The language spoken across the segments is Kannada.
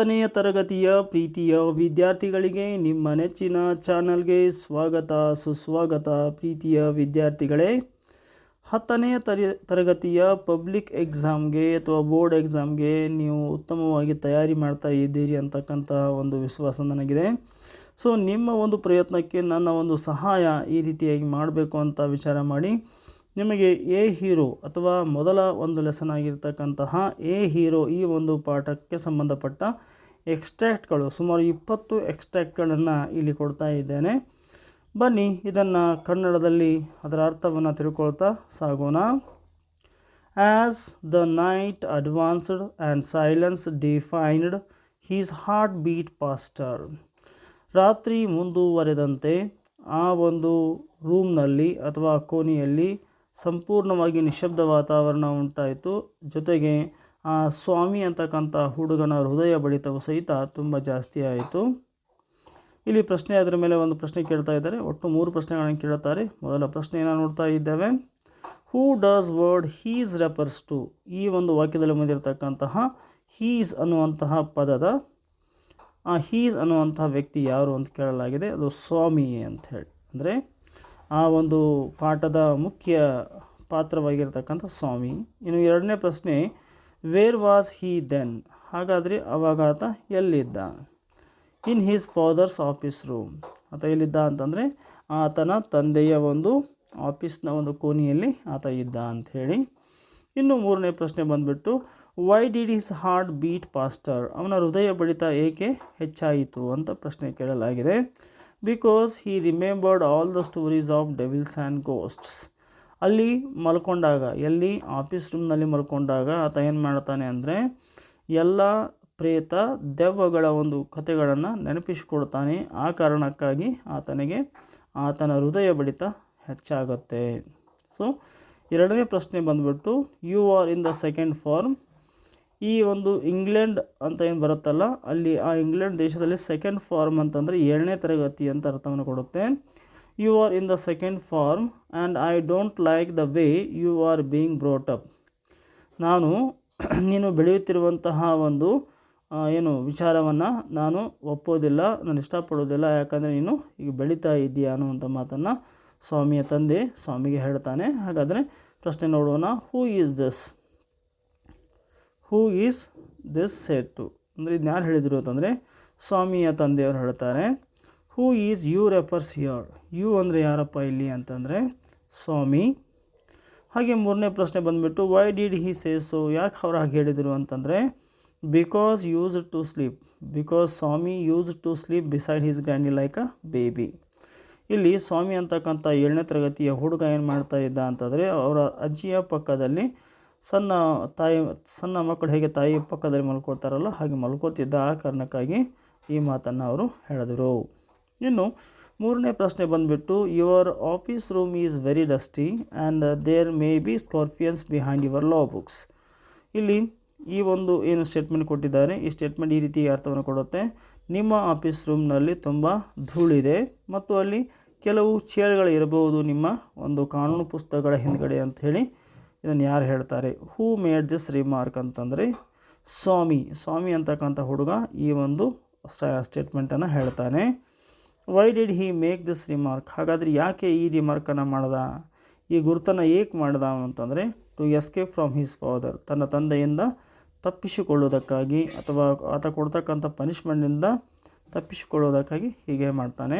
ಹತ್ತನೆಯ ತರಗತಿಯ ಪ್ರೀತಿಯ ವಿದ್ಯಾರ್ಥಿಗಳಿಗೆ ನಿಮ್ಮ ನೆಚ್ಚಿನ ಚಾನಲ್ಗೆ ಸ್ವಾಗತ, ಸುಸ್ವಾಗತ ಪ್ರೀತಿಯ ವಿದ್ಯಾರ್ಥಿಗಳೇ. ಹತ್ತನೆಯ ತರಿ, ತರಗತಿಯ ಪಬ್ಲಿಕ್ ಎಕ್ಸಾಮ್ಗೆ ಅಥವಾ ಬೋರ್ಡ್ ಎಕ್ಸಾಮ್ಗೆ ನೀವು ಉತ್ತಮವಾಗಿ ತಯಾರಿ ಮಾಡ್ತಾ ಇದ್ದೀರಿ ಅಂತಕ್ಕಂಥ ಒಂದು ವಿಶ್ವಾಸ ನನಗಿದೆ. ಸೊ, ನಿಮ್ಮ ಒಂದು ಪ್ರಯತ್ನಕ್ಕೆ ನನ್ನ ಒಂದು ಸಹಾಯ ಈ ರೀತಿಯಾಗಿ ಮಾಡಬೇಕು ಅಂತ ವಿಚಾರ ಮಾಡಿ. ನಿಮಗೆ ಎ ಹೀರೋ ಅಥವಾ ಮೊದಲ ಒಂದು ಲೆಸನ್ ಆಗಿರ್ತಕ್ಕಂತಹ ಎ ಹೀರೋ ಈ ಒಂದು ಪಾಠಕ್ಕೆ ಸಂಬಂಧಪಟ್ಟ ಎಕ್ಸ್ಟ್ರಾಕ್ಟ್ಗಳು ಸುಮಾರು ಇಪ್ಪತ್ತು ಎಕ್ಸ್ಟ್ರಾಕ್ಟ್ಗಳನ್ನು ಇಲ್ಲಿ ಕೊಡ್ತಾ ಇದ್ದೇನೆ. ಬನ್ನಿ, ಇದನ್ನು ಕನ್ನಡದಲ್ಲಿ ಅದರ ಅರ್ಥವನ್ನು ತಿಳ್ಕೊಳ್ತಾ ಸಾಗೋಣ. As the night advanced and silence defined his heart beat faster ರಾತ್ರಿ ಮುಂದುವರೆದಂತೆ ಆ ಒಂದು ರೂಮ್ನಲ್ಲಿ ಅಥವಾ ಕೋಣೆಯಲ್ಲಿ ಸಂಪೂರ್ಣವಾಗಿ ನಿಶಬ್ದ ವಾತಾವರಣ ಉಂಟಾಯಿತು. ಜೊತೆಗೆ, ಆ ಸ್ವಾಮಿ ಅಂತಕ್ಕಂಥ ಹುಡುಗನ ಹೃದಯ ಬಡಿತವು ಸಹಿತ ತುಂಬ ಜಾಸ್ತಿ ಆಯಿತು. ಇಲ್ಲಿ ಪ್ರಶ್ನೆ ಅದರ ಮೇಲೆ ಒಂದು ಪ್ರಶ್ನೆ ಕೇಳ್ತಾ ಇದ್ದಾರೆ. ಒಟ್ಟು ಮೂರು ಪ್ರಶ್ನೆಗಳನ್ನು ಕೇಳುತ್ತಾರೆ ಮೊದಲ ಪ್ರಶ್ನೆಯನ್ನು ನೋಡ್ತಾ ಇದ್ದೇವೆ. Who does word his refers to ಈ ಒಂದು ವಾಕ್ಯದಲ್ಲಿ ಬಂದಿರತಕ್ಕಂತಹ ಹೀಸ್ ಅನ್ನುವಂತಹ ಪದದ, ಆ ಹೀಸ್ ಅನ್ನುವಂತಹ ವ್ಯಕ್ತಿ ಯಾರು ಅಂತ ಕೇಳಲಾಗಿದೆ. ಅದು ಸ್ವಾಮಿ ಅಂತ ಹೇಳಿ. ಅಂದರೆ ಆ ಒಂದು ಪಾಠದ ಮುಖ್ಯ ಪಾತ್ರವಾಗಿರ್ತಕ್ಕಂಥ ಸ್ವಾಮಿ. ಇನ್ನು ಎರಡನೇ ಪ್ರಶ್ನೆ ವೇರ್ ವಾಸ್ ಹೀ ದೆನ್ ಹಾಗಾದರೆ ಅವಾಗ ಆತ ಎಲ್ಲಿದ್ದ? In his father's office room ಆತ ಎಲ್ಲಿದ್ದ ಅಂತಂದರೆ, ಆತನ ತಂದೆಯ ಒಂದು ಆಫೀಸ್ನ ಒಂದು ಕೋಣೆಯಲ್ಲಿ ಆತ ಇದ್ದ ಅಂಥೇಳಿ. ಇನ್ನು ಮೂರನೇ ಪ್ರಶ್ನೆ ಬಂದುಬಿಟ್ಟು why did his heart beat faster ಅವನ ಹೃದಯ ಬಡಿತ ಏಕೆ ಹೆಚ್ಚಾಯಿತು ಅಂತ ಪ್ರಶ್ನೆ ಕೇಳಲಾಗಿದೆ. Because he remembered all the stories of devils and ghosts ಅಲ್ಲಿ ಮಲ್ಕೊಂಡಾಗ, ಎಲ್ಲಿ ಆಫೀಸ್ ರೂಮ್ನಲ್ಲಿ ಮಲ್ಕೊಂಡಾಗ ಆತ ಏನು ಮಾಡ್ತಾನೆ ಅಂದರೆ, ಎಲ್ಲ ಪ್ರೇತ ದೆವ್ವಗಳ ಒಂದು ಕಥೆಗಳನ್ನು ನೆನಪಿಸಿಕೊಡ್ತಾನೆ. ಆ ಕಾರಣಕ್ಕಾಗಿ ಆತನಿಗೆ, ಆತನ ಹೃದಯ ಬಡಿತ ಹೆಚ್ಚಾಗುತ್ತೆ. ಸೊ ಎರಡನೇ ಪ್ರಶ್ನೆ ಬಂದ್ಬಿಟ್ಟು you are in the second form ಈ ಒಂದು ಇಂಗ್ಲೆಂಡ್ ಅಂತ ಏನು ಬರುತ್ತಲ್ಲ, ಅಲ್ಲಿ ಆ ಇಂಗ್ಲೆಂಡ್ ದೇಶದಲ್ಲಿ ಸೆಕೆಂಡ್ ಫಾರ್ಮ್ ಅಂತಂದರೆ ಏಳನೇ ತರಗತಿ ಅಂತ ಅರ್ಥವನ್ನು ಕೊಡುತ್ತೆ. You are in the second form and I don't like the way you are being brought up ನಾನು ನೀನು ಬೆಳೆಯುತ್ತಿರುವಂತಹ ಒಂದು ಏನು ವಿಚಾರವನ್ನು ನಾನು ಒಪ್ಪೋದಿಲ್ಲ, ನಾನು ಇಷ್ಟಪಡೋದಿಲ್ಲ, ಯಾಕಂದರೆ ನೀನು ಈಗ ಬೆಳೀತಾ ಇದ್ದೀಯಾ ಅನ್ನುವಂಥ ಮಾತನ್ನು ಸ್ವಾಮಿಯ ತಂದೆ ಸ್ವಾಮಿಗೆ ಹೇಳ್ತಾನೆ. ಹಾಗಾದರೆ ಪ್ರಶ್ನೆ ನೋಡೋಣ who is this who is this said to ಅಂದರೆ ಇದನ್ನ ಯಾರು ಹೇಳಿದರು ಅಂತಂದರೆ ಸ್ವಾಮಿಯ ತಂದೆಯವರು ಹೇಳ್ತಾರೆ. Who is you refers here you ಅಂದರೆ ಯಾರಪ್ಪ ಇಲ್ಲಿ ಅಂತಂದರೆ, ಸ್ವಾಮಿ. ಹಾಗೆ ಮೂರನೇ ಪ್ರಶ್ನೆ ಬಂದುಬಿಟ್ಟು why did he say so ಯಾಕೆ ಅವ್ರು ಹಾಗೆ ಹೇಳಿದರು ಅಂತಂದರೆ because used to sleep because Swami used to sleep beside his granny like a baby ಇಲ್ಲಿ ಸ್ವಾಮಿ ಅಂತಕ್ಕಂಥ ಏಳನೇ ತರಗತಿಯ ಹುಡುಗ ಏನು ಮಾಡ್ತಾ ಇದ್ದ ಅಂತಂದರೆ, ಅವರ ಅಜ್ಜಿಯ ಪಕ್ಕದಲ್ಲಿ ಸಣ್ಣ ತಾಯಿ, ಸಣ್ಣ ಮಕ್ಕಳು ಹೇಗೆ ತಾಯಿ ಪಕ್ಕದಲ್ಲಿ ಮಲ್ಕೋತಾರಲ್ಲ ಹಾಗೆ ಮಲ್ಕೋತಿದ್ದ ಆ ಕಾರಣಕ್ಕಾಗಿ ಈ ಮಾತನ್ನು ಅವರು ಹೇಳಿದರು. ಇನ್ನು ಮೂರನೇ ಪ್ರಶ್ನೆ ಬಂದುಬಿಟ್ಟು your office room is very dusty and there may be scorpions behind your law books ಇಲ್ಲಿ ಈ ಒಂದು ಏನು ಸ್ಟೇಟ್ಮೆಂಟ್ ಕೊಟ್ಟಿದ್ದಾರೆ, ಈ ಸ್ಟೇಟ್ಮೆಂಟ್ ಈ ರೀತಿ ಅರ್ಥವನ್ನು ಕೊಡುತ್ತೆ. ನಿಮ್ಮ ಆಫೀಸ್ ರೂಮ್ನಲ್ಲಿ ತುಂಬ ಧೂಳಿದೆ ಮತ್ತು ಅಲ್ಲಿ ಕೆಲವು ಚೇಳುಗಳು ಇರಬಹುದು, ನಿಮ್ಮ ಒಂದು ಕಾನೂನು ಪುಸ್ತಕಗಳ ಹಿಂದ್ಗಡೆ ಅಂಥೇಳಿ ಇದನ್ನು ಯಾರು ಹೇಳ್ತಾರೆ? ಹೂ ಮೇಡ್ ದಿಸ್ ರಿಮಾರ್ಕ್ ಅಂತಂದರೆ ಸ್ವಾಮಿ. ಸ್ವಾಮಿ ಅಂತಕ್ಕಂಥ ಹುಡುಗ ಈ ಒಂದು ಸ್ಟೇಟ್ಮೆಂಟನ್ನು ಹೇಳ್ತಾನೆ. Why did he make this remark ಹಾಗಾದರೆ ಯಾಕೆ ಈ ರಿಮಾರ್ಕನ್ನು ಮಾಡ್ದ? ಈ ಗುರುತನ್ನು ಏಕೆ ಮಾಡ್ದ ಅಂತಂದರೆ to escape from his father ತನ್ನ ತಂದೆಯಿಂದ ತಪ್ಪಿಸಿಕೊಳ್ಳೋದಕ್ಕಾಗಿ ಅಥವಾ ಆತ ಕೊಡ್ತಕ್ಕಂಥ ಪನಿಷ್ಮೆಂಟಿಂದ ತಪ್ಪಿಸಿಕೊಳ್ಳುವುದಕ್ಕಾಗಿ ಹೀಗೆ ಮಾಡ್ತಾನೆ.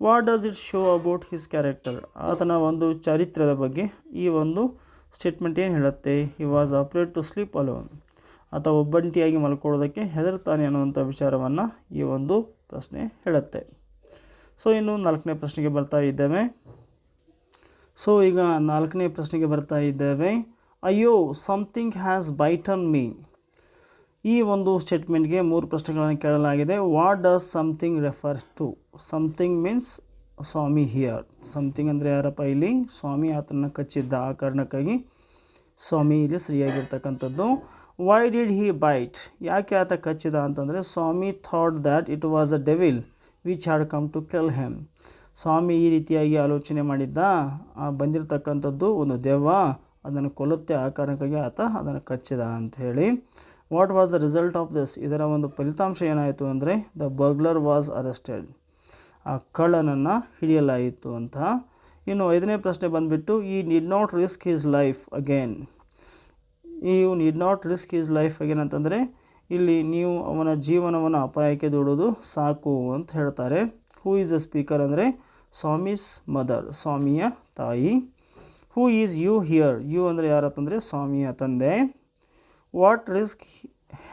What does it show about his character ಆತನ ಒಂದು ಚರಿತ್ರದ ಬಗ್ಗೆ ಈ ಒಂದು ಸ್ಟೇಟ್ಮೆಂಟ್ ಏನು ಹೇಳುತ್ತೆ? He was afraid to sleep alone ಆತ ಒಬ್ಬಂಟಿಯಾಗಿ ಮಲ್ಕೊಳ್ಳೋದಕ್ಕೆ ಹೆದರ್ತಾನೆ ಅನ್ನುವಂಥ ವಿಚಾರವನ್ನು ಈ ಒಂದು ಪ್ರಶ್ನೆ ಹೇಳುತ್ತೆ. ಸೊ ಇನ್ನು ನಾಲ್ಕನೇ ಪ್ರಶ್ನೆಗೆ ಬರ್ತಾ ಇದ್ದೇವೆ. ಸೊ ಈಗ ನಾಲ್ಕನೇ ಪ್ರಶ್ನೆಗೆ ಬರ್ತಾ ಇದ್ದೇವೆ. ಅಯ್ಯೋ ಸಮಥಿಂಗ್ ಹ್ಯಾಸ್ ಬೈಟನ್ ಮೀ ಈ ಒಂದು ಸ್ಟೇಟ್ಮೆಂಟ್ಗೆ ಮೂರು ಪ್ರಶ್ನೆಗಳನ್ನು ಕೇಳಲಾಗಿದೆ. What does something refers to something means Swami here. Something ಅಂದರೆ ಯಾರಪ್ಪ ಇಲ್ಲಿ? ಸ್ವಾಮಿ ಆತನ ಕಚ್ಚಿದ್ದ ಆ ಕಾರಣಕ್ಕಾಗಿ ಸ್ವಾಮಿ ಇಲ್ಲಿ ಸರಿಯಾಗಿರ್ತಕ್ಕಂಥದ್ದು ವೈ ಡಿಡ್ ಹಿ ಬೈಟ್ ಯಾಕೆ ಆತ ಕಚ್ಚಿದ ಅಂತಂದರೆ, Swami thought that it was a devil which had come to kill him Swami ಈ ರೀತಿಯಾಗಿ ಆಲೋಚನೆ ಮಾಡಿದ್ದ. ಬಂದಿರತಕ್ಕಂಥದ್ದು ಒಂದು ದೆವ್ವ, ಅದನ್ನು ಕೊಲ್ಲುತ್ತೆ ಆ ಕಾರಣಕ್ಕಾಗಿ ಆತ ಅದನ್ನು ಕಚ್ಚಿದ ಅಂತ ಹೇಳಿ. What was the result of this ಇದರ ಒಂದು ಫಲಿತಾಂಶ ಏನಾಯಿತು ಅಂದರೆ ದ ಬರ್ಗ್ಲರ್ ವಾಸ್ ಅರೆಸ್ಟೆಡ್ ಆ ಕಳ್ಳನನ್ನು ಹಿಡಿಯಲಾಯಿತು ಅಂತ. ಇನ್ನು ಐದನೇ ಪ್ರಶ್ನೆ ಬಂದುಬಿಟ್ಟು he need not risk his life again he need not risk his life again ಅಂತಂದರೆ, ಇಲ್ಲಿ ನೀವು ಅವನ ಜೀವನವನ್ನು ಅಪಾಯಕ್ಕೆ ದೂಡೋದು ಸಾಕು ಅಂತ ಹೇಳ್ತಾರೆ. ಹೂ ಈಸ್ ಅ ಸ್ಪೀಕರ್ ಅಂದರೆ, ಸ್ವಾಮೀಸ್ ಮದರ್, ಸ್ವಾಮಿಯ ತಾಯಿ. Who is you here you ಅಂದರೆ ಯಾರತ್ತಂದರೆ, ಸ್ವಾಮಿಯ ತಂದೆ. What risk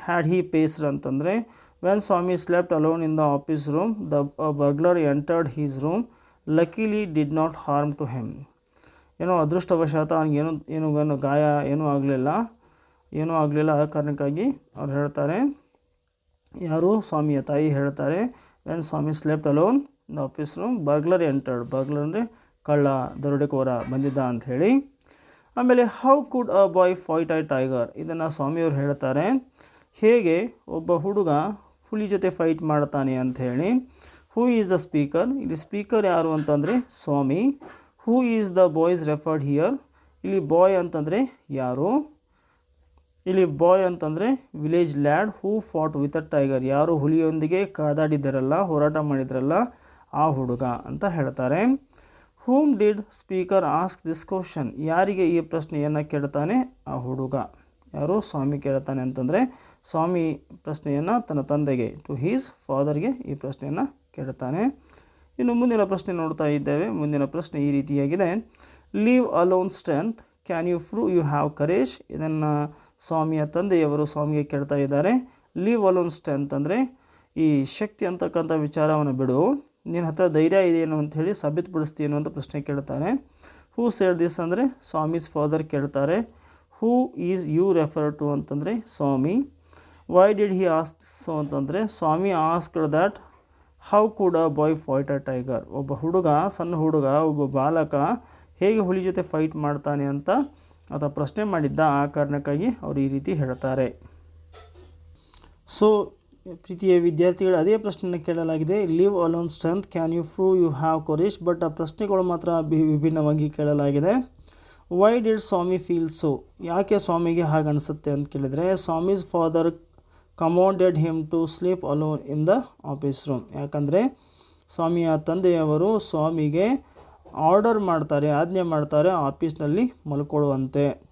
had he faced ಅಂತಂದರೆ when Swami slept alone in the office room the burglar entered his room luckily did not harm to him ಏನೋ ಅದೃಷ್ಟವಶಾತ್ ಅವನಿಗೇನು ಏನು ಏನು ಗಾಯ ಏನೂ ಆಗಲಿಲ್ಲ. ಏನೂ ಆಗಲಿಲ್ಲ ಆ ಕಾರಣಕ್ಕಾಗಿ ಅವ್ರು ಹೇಳ್ತಾರೆ. ಯಾರು? ಸ್ವಾಮಿಯ ತಾಯಿ ಹೇಳ್ತಾರೆ. When Swami slept alone the office room burglar entered burglar ಅಂದರೆ ಕಳ್ಳ, ದರೋಡೆಕೋರ ಬಂದಿದ್ದ ಅಂತ ಹೇಳಿ. ಆಮೇಲೆ how could a boy fight a tiger ಇದನ್ನು ಸ್ವಾಮಿಯವರು ಹೇಳ್ತಾರೆ. ಹೇಗೆ? ಒಬ್ಬ ಹುಡುಗ ಹುಲಿ ಜೊತೆ ಫೈಟ್ ಮಾಡ್ತಾನೆ ಅಂತ ಹೇಳಿ ಹೂ ಈಸ್ ದ ಸ್ಪೀಕರ್ ಇಲ್ಲಿ ಸ್ಪೀಕರ್ ಯಾರು ಅಂತಂದರೆ Swami. Who is the boys referred here ಇಲ್ಲಿ ಬಾಯ್ ಅಂತಂದರೆ ಯಾರು? ಇಲ್ಲಿ ಬಾಯ್ ಅಂತಂದರೆ village lad who fought with a tiger ಯಾರು ಹುಲಿಯೊಂದಿಗೆ ಕಾದಾಡಿದ್ದರಲ್ಲ ಹೋರಾಟ ಮಾಡಿದ್ರಲ್ಲ, ಆ ಹುಡುಗ ಅಂತ ಹೇಳ್ತಾರೆ. Whom did speaker ask this question ಯಾರಿಗೆ ಈ ಪ್ರಶ್ನೆಯನ್ನು ಕೇಳ್ತಾನೆ? ಆ ಹುಡುಗ. ಯಾರು ಸ್ವಾಮಿ ಕೇಳ್ತಾನೆ ಅಂತಂದರೆ ಸ್ವಾಮಿ ಪ್ರಶ್ನೆಯನ್ನು ತನ್ನ ತಂದೆಗೆ ಟು ಹೀಸ್ ಫಾದರ್ಗೆ ಈ ಪ್ರಶ್ನೆಯನ್ನು ಕೇಳ್ತಾನೆ. ಇನ್ನು ಮುಂದಿನ ಪ್ರಶ್ನೆ ನೋಡ್ತಾ ಇದ್ದೇವೆ. ಮುಂದಿನ ಪ್ರಶ್ನೆ ಈ ರೀತಿಯಾಗಿದೆ. Leave alone strength can you prove you have courage ಇದನ್ನು ಸ್ವಾಮಿಯ ತಂದೆಯವರು ಸ್ವಾಮಿಗೆ ಕೇಳ್ತಾ ಇದ್ದಾರೆ. ಲೀವ್ ಅಲೋನ್ ಸ್ಟ್ರೆಂತ್ ಅಂದರೆ ಈ ಶಕ್ತಿ ಅಂತಕ್ಕಂಥ ವಿಚಾರವನ್ನು ಬಿಡು. ನಿನ್ನ ಹತ್ರ ಧೈರ್ಯ ಇದೆಯೇನು ಅಂಥೇಳಿ ಸಾಬೀತುಪಡಿಸ್ತೀನೋ ಅಂತ ಪ್ರಶ್ನೆ ಕೇಳ್ತಾನೆ ಹೂ ಸೇರ್ ದಿಸ್ ಅಂದರೆ ಸ್ವಾಮೀಸ್ ಫಾದರ್ ಕೇಳ್ತಾರೆ. Who is you refer to ಅಂತಂದರೆ Swami. Why did he ask so ಅಂತಂದರೆ ಸ್ವಾಮಿ ಆಸ್ಕ್ಡ್ ದ್ಯಾಟ್ ಹೌ ಕೂಡ ಬಾಯ್ ಫೈಟ್ ಅ ಟೈಗರ್ ಒಬ್ಬ ಹುಡುಗ, ಸಣ್ಣ ಹುಡುಗ, ಒಬ್ಬ ಬಾಲಕ ಹೇಗೆ ಹುಲಿ ಜೊತೆ ಫೈಟ್ ಮಾಡ್ತಾನೆ ಅಂತ ಆತ ಪ್ರಶ್ನೆ ಮಾಡಿದ್ದ ಆ ಕಾರಣಕ್ಕಾಗಿ ಅವರು ಈ ರೀತಿ ಹೇಳ್ತಾರೆ. ಸೊ ಪ್ರೀತಿಯ ವಿದ್ಯಾರ್ಥಿಗಳು, ಅದೇ ಪ್ರಶ್ನೆಯನ್ನು ಕೇಳಲಾಗಿದೆ. Live alone strength can you prove you have courage but ಆ ಪ್ರಶ್ನೆಗಳು ಮಾತ್ರ ವಿಭಿನ್ನವಾಗಿ ಕೇಳಲಾಗಿದೆ. Why did Swami feel so ಯಾಕೆ ಸ್ವಾಮಿಗೆ ಹಾಗೆ ಅನಿಸುತ್ತೆ ಅಂತ ಕೇಳಿದರೆ Swami's father commanded him to sleep alone in the office room ಯಾಕಂದರೆ, ಸ್ವಾಮಿಯ ತಂದೆಯವರು ಸ್ವಾಮಿಗೆ ಆರ್ಡರ್ ಮಾಡ್ತಾರೆ, ಆಜ್ಞೆ ಮಾಡ್ತಾರೆ ಆಫೀಸ್ನಲ್ಲಿ ಮಲ್ಕೊಳ್ಳುವಂತೆ.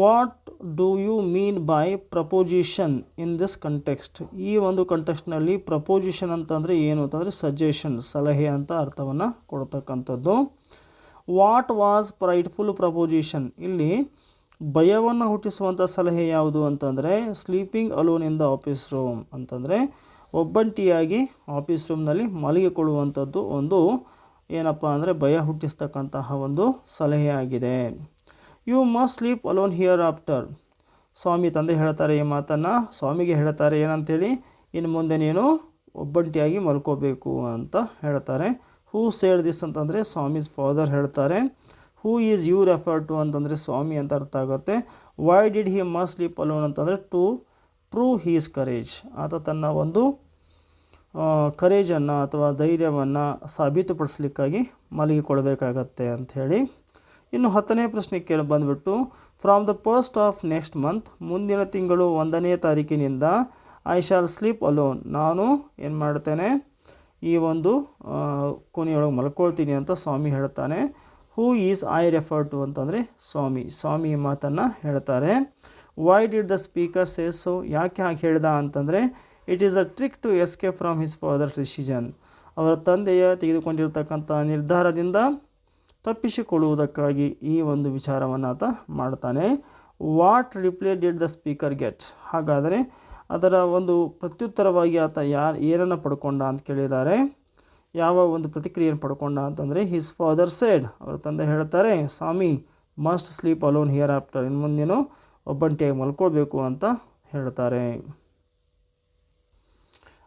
What do you mean by proposition in this context ಈ ಒಂದು ಕಂಟೆಕ್ಸ್ಟ್ನಲ್ಲಿ ಪ್ರಪೋಸಿಷನ್ ಅಂತಂದರೆ ಏನು? ಅಂತಂದರೆ ಸಜೆಷನ್ ಸಲಹೆ ಅಂತ ಅರ್ಥವನ್ನು ಕೊಡ್ತಕ್ಕಂಥದ್ದು. ವಾಟ್ ವಾಸ್ ಪ್ರೈಟ್ಫುಲ್ ಪ್ರಪೋಸಿಷನ್ ಇಲ್ಲಿ ಭಯವನ್ನು ಹುಟ್ಟಿಸುವಂಥ ಸಲಹೆ ಯಾವುದು ಅಂತಂದರೆ sleeping alone in the office room ಅಂತಂದರೆ, ಒಬ್ಬಂಟಿಯಾಗಿ ಆಫೀಸ್ ರೂಮ್ನಲ್ಲಿ ಮಲಗಿಕೊಳ್ಳುವಂಥದ್ದು ಒಂದು ಏನಪ್ಪ ಅಂದರೆ ಭಯ ಹುಟ್ಟಿಸ್ತಕ್ಕಂತಹ ಒಂದು ಸಲಹೆ ಆಗಿದೆ. You must sleep alone hereafter Swami ತಂದೆ ಹೇಳ್ತಾರೆ ಈ ಮಾತನ್ನು. ಸ್ವಾಮಿಗೆ ಹೇಳ್ತಾರೆ ಏನಂತೇಳಿ? ಇನ್ನು ಮುಂದೆ ನೀನು ಒಬ್ಬಂಟಿಯಾಗಿ ಮಲ್ಕೋಬೇಕು ಅಂತ ಹೇಳ್ತಾರೆ. ಹೂ ಸೇಡ್ ದಿಸ್ ಅಂತಂದರೆ ಸ್ವಾಮೀಸ್ ಫಾದರ್ ಹೇಳ್ತಾರೆ. Who is you refer to ಅಂತಂದರೆ ಸ್ವಾಮಿ ಅಂತ ಅರ್ಥ ಆಗುತ್ತೆ. Why did he must sleep alone ಅಂತಂದರೆ ಟು ಪ್ರೂವ್ ಹೀಸ್ ಕರೇಜ್ ಆತ ತನ್ನ ಒಂದು ಕರೇಜನ್ನು ಅಥವಾ ಧೈರ್ಯವನ್ನು ಸಾಬೀತುಪಡಿಸ್ಲಿಕ್ಕಾಗಿ ಮಲಗಿಕೊಳ್ಬೇಕಾಗತ್ತೆ ಅಂಥೇಳಿ ಇನ್ನು ಹತ್ತನೇ ಪ್ರಶ್ನೆ ಕೇಳಿ ಬಂದುಬಿಟ್ಟು from the first of next month ಮುಂದಿನ ತಿಂಗಳು ಒಂದನೇ ತಾರೀಕಿನಿಂದ ಐ ಶಾಲ್ ಸ್ಲೀಪ್ ಅಲೋನ್ ನಾನು ಏನು ಮಾಡ್ತೇನೆ ಈ ಒಂದು ಕೊನೆಯೊಳಗೆ ಮಲ್ಕೊಳ್ತೀನಿ ಅಂತ ಸ್ವಾಮಿ ಹೇಳ್ತಾನೆ who is I refer to ಅಂತಂದರೆ ಸ್ವಾಮಿ. ಸ್ವಾಮಿ ಮಾತನ್ನು ಹೇಳ್ತಾರೆ. Why did the speaker say so ಯಾಕೆ ಹಾಗೆ ಹೇಳ್ದ ಅಂತಂದರೆ it is a trick to escape from his father's decision ಅವರ ತಂದೆಯ ತೆಗೆದುಕೊಂಡಿರ್ತಕ್ಕಂಥ ನಿರ್ಧಾರದಿಂದ ತಪ್ಪಿಸಿಕೊಳ್ಳುವುದಕ್ಕಾಗಿ ಈ ಒಂದು ವಿಚಾರವನ್ನು ಆತ ಮಾಡ್ತಾನೆ. What reply did the speaker get ಹಾಗಾದರೆ ಅದರ ಒಂದು ಪ್ರತ್ಯುತ್ತರವಾಗಿ ಆತ ಯಾರು, ಏನನ್ನು ಪಡ್ಕೊಂಡ ಅಂತ ಕೇಳಿದ್ದಾರೆ. ಯಾವ ಒಂದು ಪ್ರತಿಕ್ರಿಯೆಯನ್ನು ಪಡ್ಕೊಂಡ ಅಂತಂದರೆ ಹಿಸ್ ಫಾದರ್ ಸೇಡ್ ಅವರ ತಂದೆ ಹೇಳ್ತಾರೆ, Swami must sleep alone hereafter ಇನ್ನು ಮುಂದೇನು ಒಬ್ಬಂಟಿಯಾಗಿ ಮಲ್ಕೊಳ್ಬೇಕು ಅಂತ ಹೇಳ್ತಾರೆ.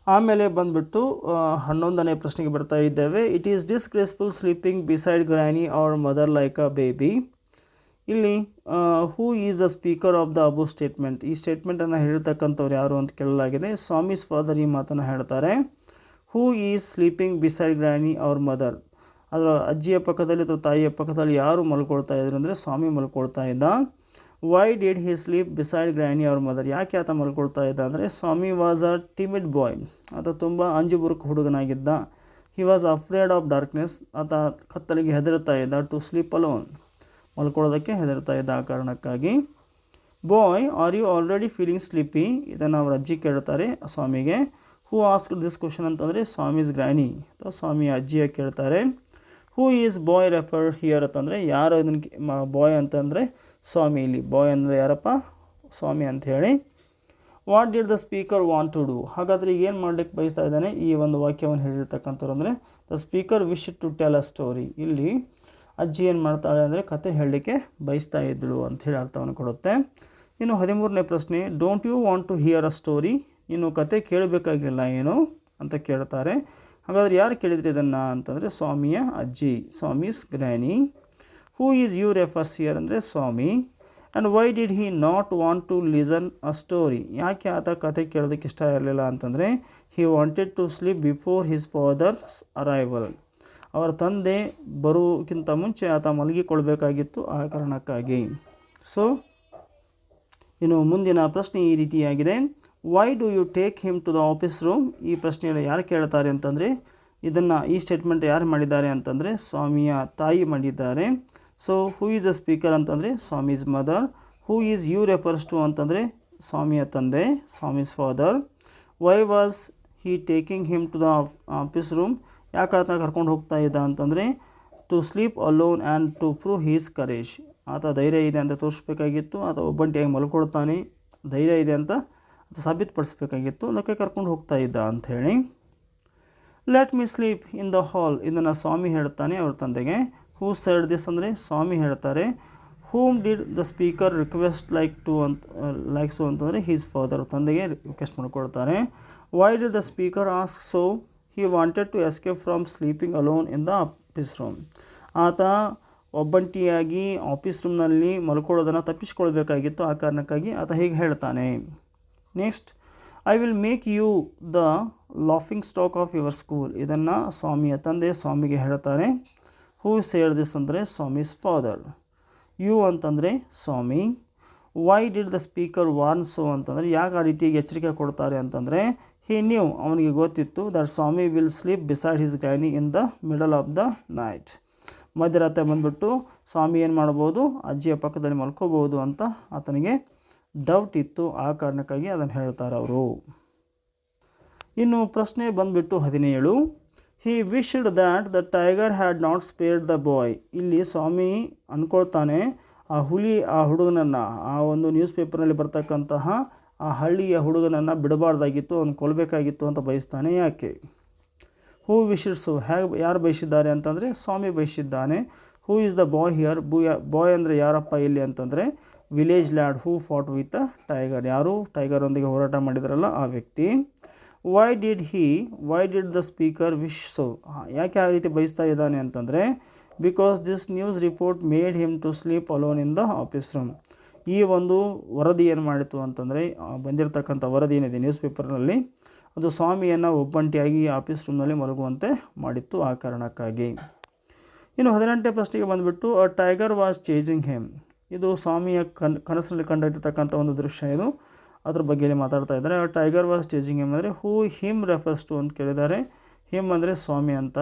ಆಮೇಲೆ ಬಂದುಬಿಟ್ಟು ಹನ್ನೊಂದನೇ ಪ್ರಶ್ನೆಗೆ ಬರ್ತಾ ಇದ್ದೇವೆ. It is disgraceful sleeping beside granny or mother like a baby ಇಲ್ಲಿ who is the speaker of the above statement ಈ ಸ್ಟೇಟ್ಮೆಂಟನ್ನು ಹೇಳ್ತಕ್ಕಂಥವ್ರು ಯಾರು ಅಂತ ಕೇಳಲಾಗಿದೆ. ಸ್ವಾಮೀಸ್ ಫಾದರ್ ಈ ಮಾತನ್ನು ಹೇಳ್ತಾರೆ. Who is sleeping beside granny or mother ಅದರ ಅಜ್ಜಿಯ ಪಕ್ಕದಲ್ಲಿ ಅಥವಾ ತಾಯಿಯ ಪಕ್ಕದಲ್ಲಿ ಯಾರು ಮಲ್ಕೊಳ್ತಾ ಇದ್ರು ಅಂದರೆ ಸ್ವಾಮಿ ಮಲ್ಕೊಳ್ತಾ ಇದ್ದ. Why did he sleep beside granny or mother ಯಾಕೆ ಆತ ಮಲ್ಕೊಳ್ತಾ ಇದ್ದ ಅಂದರೆ ಸ್ವಾಮಿ ವಾಸ್ ಅ ಟಿಮಿಡ್ ಬಾಯ್ ಆತ ತುಂಬ ಅಂಜುಬುರ್ಕ್ ಹುಡುಗನಾಗಿದ್ದ. He was afraid of darkness ಆತ ಕತ್ತಲಿಗೆ ಹೆದರುತ್ತಾ ಇದ್ದ ಟು ಸ್ಲೀಪ್ ಅಲೋನ್ ಮಲ್ಕೊಳ್ಳೋದಕ್ಕೆ ಹೆದರ್ತಾ ಇದ್ದ ಆ ಕಾರಣಕ್ಕಾಗಿ. Boy are you already feeling sleepy ಇದನ್ನು ಅವ್ರ ಅಜ್ಜಿ ಕೇಳ್ತಾರೆ ಸ್ವಾಮಿಗೆ. ಹೂ ಆಸ್ಕ್ ದಿಸ್ ಕ್ವಶನ್ ಅಂತಂದರೆ ಸ್ವಾಮೀಸ್ ಗ್ರಾನಿ ಅಥವಾ ಸ್ವಾಮಿ ಅಜ್ಜಿಯ ಕೇಳ್ತಾರೆ. Who is boy refer here ಅಂತಂದರೆ, ಯಾರು ಇದನ್ನು ಬಾಯ್ ಅಂತಂದರೆ ಸ್ವಾಮಿ ಇಲ್ಲಿ. ಬಾಯ್ ಅಂದರೆ ಯಾರಪ್ಪ? ಸ್ವಾಮಿ ಅಂತ ಹೇಳಿ. What did the speaker want to do ಹಾಗಾದರೆ ಈಗ ಏನು ಮಾಡ್ಲಿಕ್ಕೆ ಬಯಸ್ತಾ ಇದ್ದಾನೆ ಈ ಒಂದು ವಾಕ್ಯವನ್ನು ಹೇಳಿರ್ತಕ್ಕಂಥವ್ರು ಅಂದರೆ the speaker wish to tell a story ಇಲ್ಲಿ ಅಜ್ಜಿ ಏನು ಮಾಡ್ತಾಳೆ ಅಂದರೆ ಕತೆ ಹೇಳಲಿಕ್ಕೆ ಬಯಸ್ತಾ ಇದ್ದಳು ಅಂಥೇಳಿ ಅರ್ಥವನ್ನು ಕೊಡುತ್ತೆ. ಇನ್ನು ಹದಿಮೂರನೇ ಪ್ರಶ್ನೆ don't you want to hear a story ಇನ್ನು ಕತೆ ಕೇಳಬೇಕಾಗಿಲ್ಲ ಏನು ಅಂತ ಕೇಳ್ತಾರೆ. ಹಾಗಾದ್ರೆ ಯಾರು ಕೇಳಿದ್ರಿ ಇದನ್ನು ಅಂತಂದರೆ ಸ್ವಾಮಿಯ ಅಜ್ಜಿ, Swami's granny. Who is you refers here ಅಂದರೆ Swami. And why did he not want to listen a story ಯಾಕೆ ಆತ ಕತೆ ಕೇಳೋದಕ್ಕೆ ಇಷ್ಟ ಇರಲಿಲ್ಲ ಅಂತಂದರೆ he wanted to sleep before his father's arrival ಅವರ ತಂದೆ ಬರೋಕ್ಕಿಂತ ಮುಂಚೆ ಆತ ಮಲಗಿಕೊಳ್ಬೇಕಾಗಿತ್ತು ಆ ಕಾರಣಕ್ಕಾಗಿ. ಸೊ ಇನ್ನು ಮುಂದಿನ ಪ್ರಶ್ನೆ ಈ ರೀತಿಯಾಗಿದೆ. Why do you take him to the office room ಈ ಪ್ರಶ್ನೆಯನ್ನು ಯಾರು ಕೇಳ್ತಾರೆ ಅಂತಂದರೆ, ಇದನ್ನು ಈ ಸ್ಟೇಟ್ಮೆಂಟ್ ಯಾರು ಮಾಡಿದ್ದಾರೆ ಅಂತಂದರೆ, ಸ್ವಾಮಿಯ ತಾಯಿ ಮಾಡಿದ್ದಾರೆ. So who is a speaker ಅಂತಂದರೆ Swami's mother who is you refers to ಅಂತಂದರೆ, ಸ್ವಾಮಿಯ ತಂದೆ Swami's father why was he taking him to the office room ಯಾಕೆ ಆತ ಕರ್ಕೊಂಡು ಹೋಗ್ತಾ ಇದ್ದ ಅಂತಂದರೆ to sleep alone and to prove his courage ಆತ ಧೈರ್ಯ ಇದೆ ಅಂತ ತೋರಿಸ್ಬೇಕಾಗಿತ್ತು, ಆತ ಒಬ್ಬಂಟಿಯಾಗಿ ಮಲ್ಕೊಳ್ತಾನೆ, ಧೈರ್ಯ ಇದೆ ಅಂತ ಸಾಬೀತುಪಡಿಸ್ಬೇಕಾಗಿತ್ತು, ಅದಕ್ಕೆ ಕರ್ಕೊಂಡು ಹೋಗ್ತಾ ಇದ್ದ ಅಂಥೇಳಿ let me sleep in the hall ಇದನ್ನು ಸ್ವಾಮಿ ಹೇಳ್ತಾನೆ ಅವ್ರ ತಂದೆಗೆ. ಹೂ ಸೈಡ್ ದಿಸ್ ಅಂದರೆ ಸ್ವಾಮಿ ಹೇಳ್ತಾರೆ. Whom did the speaker request like to ಅಂತ ಲೈಕ್ ಸೊ ಅಂತಂದರೆ ಹೀಸ್ ಫಾದರ್ ತಂದೆಗೆ ರಿಕ್ವೆಸ್ಟ್ ಮಾಡ್ಕೊಳ್ತಾರೆ. Why did the speaker ask so he wanted to escape from sleeping alone in the office room ಆತ ಒಬ್ಬಂಟಿಯಾಗಿ ಆಫೀಸ್ ರೂಮ್ನಲ್ಲಿ ಮಲ್ಕೊಳ್ಳೋದನ್ನು ತಪ್ಪಿಸ್ಕೊಳ್ಬೇಕಾಗಿತ್ತು. ಆ ಕಾರಣಕ್ಕಾಗಿ ಆತ ಹೀಗೆ ಹೇಳ್ತಾನೆ. Next I will make you the laughing stock of your school ಇದನ್ನು ಸ್ವಾಮಿಯ ತಂದೆ ಸ್ವಾಮಿಗೆ ಹೇಳ್ತಾರೆ. ಹೂ ಸೇಡ್ ದಿಸ್ ಅಂದರೆ ಸ್ವಾಮಿಸ್ ಫಾದರ್ ಯು ಅಂತಂದರೆ Swami. Why did the speaker warn so ಅಂತಂದರೆ, ಯಾಕೆ ಆ ರೀತಿಯಾಗಿ ಎಚ್ಚರಿಕೆ ಕೊಡ್ತಾರೆ? ಅಂತಂದರೆ ಹಿ ನ್ಯೂ ಅವನಿಗೆ ಗೊತ್ತಿತ್ತು that Swami will sleep beside his granny in the middle of the night ಮಧ್ಯರಾತ್ರಿ ಬಂದುಬಿಟ್ಟು ಸ್ವಾಮಿ ಏನು ಮಾಡ್ಬೋದು, ಅಜ್ಜಿಯ ಪಕ್ಕದಲ್ಲಿ ಮಲ್ಕೋಬೋದು ಅಂತ ಆತನಿಗೆ ಡೌಟ್ ಇತ್ತು. ಆ ಕಾರಣಕ್ಕಾಗಿ ಅದನ್ನು ಹೇಳ್ತಾರೆ ಅವರು. ಇನ್ನು ಪ್ರಶ್ನೆ ಬಂದುಬಿಟ್ಟು ಹದಿನೇಳು. He wished that the tiger had not spared the boy ಇಲ್ಲಿ ಸ್ವಾಮಿ ಅಂದ್ಕೊಳ್ತಾನೆ ಆ ಹುಲಿ, ಆ ಹುಡುಗನನ್ನು, ಆ ಒಂದು ನ್ಯೂಸ್ ಪೇಪರ್ನಲ್ಲಿ ಬರ್ತಕ್ಕಂತಹ ಆ ಹಳ್ಳಿಯ ಹುಡುಗನನ್ನು ಬಿಡಬಾರ್ದಾಗಿತ್ತು, ಅವನು ಕೊಲ್ಲಬೇಕಾಗಿತ್ತು ಅಂತ ಬಯಸ್ತಾನೆ ಯಾಕೆ? ಹೂ ವಿಶಿರ್ಸು ಹೇಗೆ, ಯಾರು ಬಯಸಿದ್ದಾರೆ ಅಂತಂದರೆ, Swami ಬಯಸಿದ್ದಾನೆ. Who is the boy here ಬೂಯ boy ಅಂದರೆ ಯಾರಪ್ಪ ಇಲ್ಲಿ ಅಂತಂದರೆ village lad who fought with tiger ಯಾರು ಟೈಗರೊಂದಿಗೆ ಹೋರಾಟ ಮಾಡಿದ್ರಲ್ಲ ಆ ವ್ಯಕ್ತಿ. Why did he why did the speaker wish so ಯಾಕೆ ಆ ರೀತಿ ಬಯಸ್ತಾ ಇದ್ದಾನೆ ಅಂತಂದರೆ because this news report made him to sleep alone in the office room ಈ ಒಂದು ವರದಿ ಏನು ಮಾಡಿತು ಅಂತಂದರೆ ಬಂದಿರತಕ್ಕಂಥ ವರದಿ ಏನಿದೆ ನ್ಯೂಸ್ ಪೇಪರ್ನಲ್ಲಿ ಅದು ಸ್ವಾಮಿಯನ್ನು ಒಬ್ಬಂಟಿಯಾಗಿ ಆಫೀಸ್ ರೂಮ್ನಲ್ಲಿ ಮಲಗುವಂತೆ ಮಾಡಿತ್ತು ಆ ಕಾರಣಕ್ಕಾಗಿ. ಇನ್ನು ಹದಿನೆಂಟನೇ ಪ್ರಶ್ನೆಗೆ ಬಂದುಬಿಟ್ಟು a tiger was chasing him ಇದು ಸ್ವಾಮಿಯ ಕನ್, ಕನಸಿನಲ್ಲಿ ಕಂಡಿರ್ತಕ್ಕಂಥ ಒಂದು ದೃಶ್ಯ ಇದು. ಅದ್ರ ಬಗ್ಗೆ ಮಾತಾಡ್ತಾ ಇದ್ದಾರೆ. ಟೈಗರ್ ವಾಸ್ ಚೇಜಿಂಗ್ ಹೇಮ್ ಅಂದರೆ ಹೂ ಹಿಮ್ ರೆಫರ್ಸ್ ಟು ಅಂತ ಕೇಳಿದ್ದಾರೆ. ಹಿಮ್ ಅಂದರೆ ಸ್ವಾಮಿ ಅಂತ.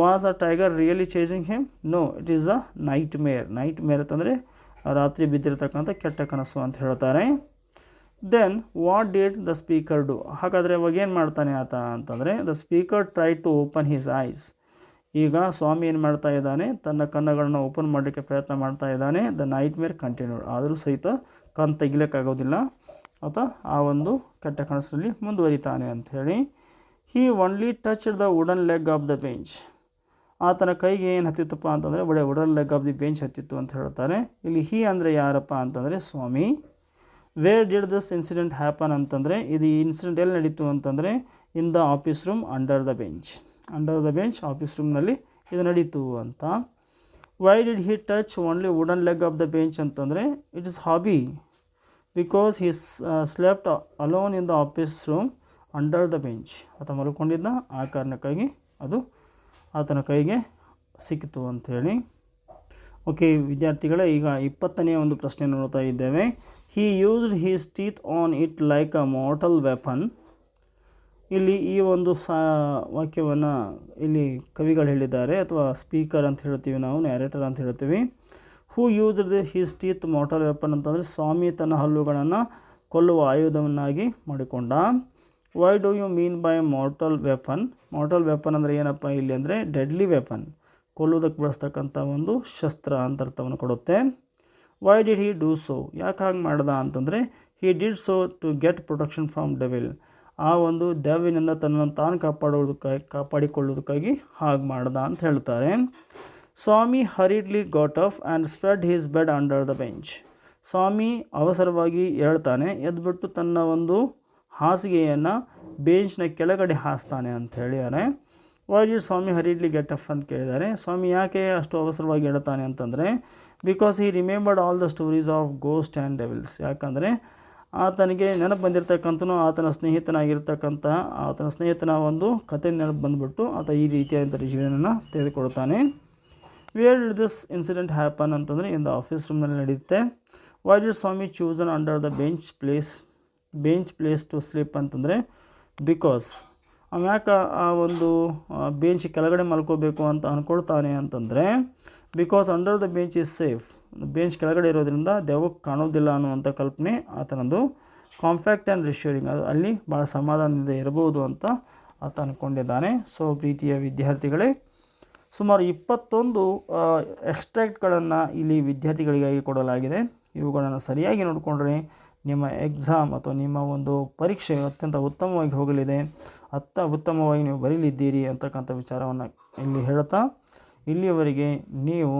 Was a tiger really chasing him no it is a nightmare nightmare ಅಂತಂದರೆ ರಾತ್ರಿ ಬಿದ್ದಿರತಕ್ಕಂಥ ಕೆಟ್ಟ ಕನಸು ಅಂತ ಹೇಳ್ತಾರೆ. Then what did the speaker do ಹಾಗಾದರೆ ಅವಾಗ ಏನು ಮಾಡ್ತಾನೆ ಆತ ಅಂತಂದರೆ the speaker try to open his eyes ಈಗ ಸ್ವಾಮಿ ಏನು ಮಾಡ್ತಾ ಇದ್ದಾನೆ, ತನ್ನ ಕಣ್ಣುಗಳನ್ನ ಓಪನ್ ಮಾಡಲಿಕ್ಕೆ ಪ್ರಯತ್ನ ಮಾಡ್ತಾ ಇದ್ದಾನೆ. ದ ನೈಟ್ ಮೇರ್ ಕಂಟಿನ್ಯೂ ಆದರೂ ಸಹಿತ ಕಣ್ ತೆಗಿಲಿಕ್ಕಾಗೋದಿಲ್ಲ. ಆತ ಆ ಒಂದು ಕೆಟ್ಟ ಕನಸಲ್ಲಿ ಮುಂದುವರಿತಾನೆ ಅಂಥೇಳಿ he only touch the wooden leg of the bench ಆತನ ಕೈಗೆ ಏನು ಹತ್ತಿತ್ತಪ್ಪ ಅಂತಂದರೆ ಒಳ್ಳೆ wooden leg of the bench ಹತ್ತಿತ್ತು ಅಂತ ಹೇಳ್ತಾರೆ ಇಲ್ಲಿ ಹಿ ಅಂದರೆ ಯಾರಪ್ಪ ಅಂತಂದರೆ, Swami. Where did this incident happen ಅಂತಂದರೆ, ಇದು ಈ ಇನ್ಸಿಡೆಂಟ್ ಎಲ್ಲಿ ನಡೀತು ಅಂತಂದರೆ in the office room under the bench under the bench office ರೂಮ್ನಲ್ಲಿ ಇದು ನಡೀತು ಅಂತ. Why did he touch only wooden leg of the bench ಅಂತಂದರೆ it is hobby because he slept alone in the office room under the bench ಆತ ಮಲ್ಕೊಂಡಿದ್ದ ಆ ಕಾರಣಕ್ಕಾಗಿ ಅದು ಆತನ ಕೈಗೆ ಸಿಕ್ಕಿತು ಅಂಥೇಳಿ. ಓಕೆ, ವಿದ್ಯಾರ್ಥಿಗಳೇ, ಈಗ ಇಪ್ಪತ್ತನೆಯ ಒಂದು ಪ್ರಶ್ನೆ ನೋಡ್ತಾ ಇದ್ದೇವೆ. He used his teeth on it like a mortal weapon ಇಲ್ಲಿ ಈ ಒಂದು ಸಾ ವಾಕ್ಯವನ್ನು ಇಲ್ಲಿ ಕವಿಗಳು ಹೇಳಿದ್ದಾರೆ, ಅಥವಾ ಸ್ಪೀಕರ್ ಅಂತ ಹೇಳ್ತೀವಿ ನಾವು ನ್ಯಾರೇಟರ್ ಅಂತ ಹೇಳ್ತೀವಿ. Who used his teeth mortal weapon ಅಂತಂದರೆ ಸ್ವಾಮಿ ತನ್ನ ಹಲ್ಲುಗಳನ್ನು ಕೊಲ್ಲುವ ಆಯುಧವನ್ನಾಗಿ ಮಾಡಿಕೊಂಡ. Why do you mean by mortal weapon mortal weapon ಅಂದರೆ ಏನಪ್ಪ ಇಲ್ಲಿ ಅಂದರೆ ಡೆಡ್ಲಿ ವೆಪನ್ ಕೊಲ್ಲುವುದಕ್ಕೆ ಬಳಸ್ತಕ್ಕಂಥ ಒಂದು ಶಸ್ತ್ರ ಅಂತ ಅರ್ಥವನ್ನು ಕೊಡುತ್ತೆ. Why did he do so ಯಾಕೆ ಹಾಗೆ ಮಾಡ್ದ ಅಂತಂದರೆ he did so to get protection from devil ಆ ಒಂದು ದೆವ್ವಿನಿಂದ ತನ್ನನ್ನು ತಾನು ಕಾಪಾಡುವುದಕ್ಕಾಗಿ, ಕಾಪಾಡಿಕೊಳ್ಳುವುದಕ್ಕಾಗಿ ಹಾಗೆ ಮಾಡ್ದ ಅಂತ ಹೇಳ್ತಾರೆ. Swami hurriedly got off and spread his bed under the bench Swami ಅವಸರವಾಗಿ ಹೇಳ್ತಾನೆ, ಎದ್ಬಿಟ್ಟು ತನ್ನ ಒಂದು ಹಾಸಿಗೆಯನ್ನು ಬೆಂಚ್ನ ಕೆಳಗಡೆ ಹಾಸ್ತಾನೆ ಅಂತ ಹೇಳಿದ್ದಾರೆ why did Swami hurriedly get off ಅಂತ ಕೇಳಿದ್ದಾರೆ ಸ್ವಾಮಿ ಯಾಕೆ ಅಷ್ಟು ಅವಸರವಾಗಿ ಹೇಳ್ತಾನೆ ಅಂತಂದರೆ because he remembered all the stories of ghost and devils ಯಾಕಂದರೆ, ಆತನಿಗೆ ನೆನಪು ಬಂದಿರತಕ್ಕಂಥ ಆತನ ಸ್ನೇಹಿತನಾಗಿರ್ತಕ್ಕಂಥ ಆತನ ಸ್ನೇಹಿತನ ಒಂದು ಕತೆ ನೆನಪು ಬಂದುಬಿಟ್ಟು ಆತ ಈ ರೀತಿಯಾದಂಥ ಜೀವನವನ್ನು ತೆಗೆದುಕೊಳ್ತಾನೆ. Where did this incident happen ಅಂತಂದರೆ ಇಂದ ಆಫೀಸ್ ರೂಮ್ನಲ್ಲಿ ನಡೆಯುತ್ತೆ. Why did Swami chosen under the bench place bench place to sleep ಅಂತಂದರೆ ಬಿಕಾಸ್ ಯಾಕೆ ಆ ಒಂದು ಬೆಂಚ್ ಕೆಳಗಡೆ ಮಲ್ಕೋಬೇಕು ಅಂತ ಅಂದ್ಕೊಳ್ತಾನೆ ಅಂತಂದರೆ because under the bench is safe bench ಕೆಳಗಡೆ ಇರೋದ್ರಿಂದ ದೆವ್ವಕ್ಕೆ ಕಾಣೋದಿಲ್ಲ ಅನ್ನುವಂಥ ಕಲ್ಪನೆ ಆತನದು ಕಾಂಫ್ಯಾಕ್ಟ್ ಆ್ಯಂಡ್ ರಿಶ್ಯೂರಿಂಗ್ ಅದು ಅಲ್ಲಿ ಭಾಳ ಸಮಾಧಾನದಿಂದ ಇರಬಹುದು ಅಂತ ಆತ ಅಂದ್ಕೊಂಡಿದ್ದಾನೆ ಸೊ ಪ್ರೀತಿಯ ವಿದ್ಯಾರ್ಥಿಗಳೇ, ಸುಮಾರು ಇಪ್ಪತ್ತೊಂದು ಎಕ್ಸ್ಟ್ರಾಕ್ಟ್ಗಳನ್ನು ಇಲ್ಲಿ ವಿದ್ಯಾರ್ಥಿಗಳಿಗಾಗಿ ಕೊಡಲಾಗಿದೆ. ಇವುಗಳನ್ನು ಸರಿಯಾಗಿ ನೋಡಿಕೊಂಡ್ರೆ ನಿಮ್ಮ ಎಕ್ಸಾಮ್ ಅಥವಾ ನಿಮ್ಮ ಒಂದು ಪರೀಕ್ಷೆ ಅತ್ಯಂತ ಉತ್ತಮವಾಗಿ ಹೋಗಲಿದೆ, ಅತ್ತ ಉತ್ತಮವಾಗಿ ನೀವು ಬರೀಲಿದ್ದೀರಿ ಅಂತಕ್ಕಂಥ ವಿಚಾರವನ್ನು ಇಲ್ಲಿ ಹೇಳ್ತಾ ಇಲ್ಲಿಯವರೆಗೆ ನೀವು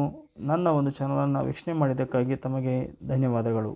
ನನ್ನ ಒಂದು ಚಾನಲನ್ನು ವೀಕ್ಷಣೆ ಮಾಡಿದ್ದಕ್ಕಾಗಿ ತಮಗೆ ಧನ್ಯವಾದಗಳು.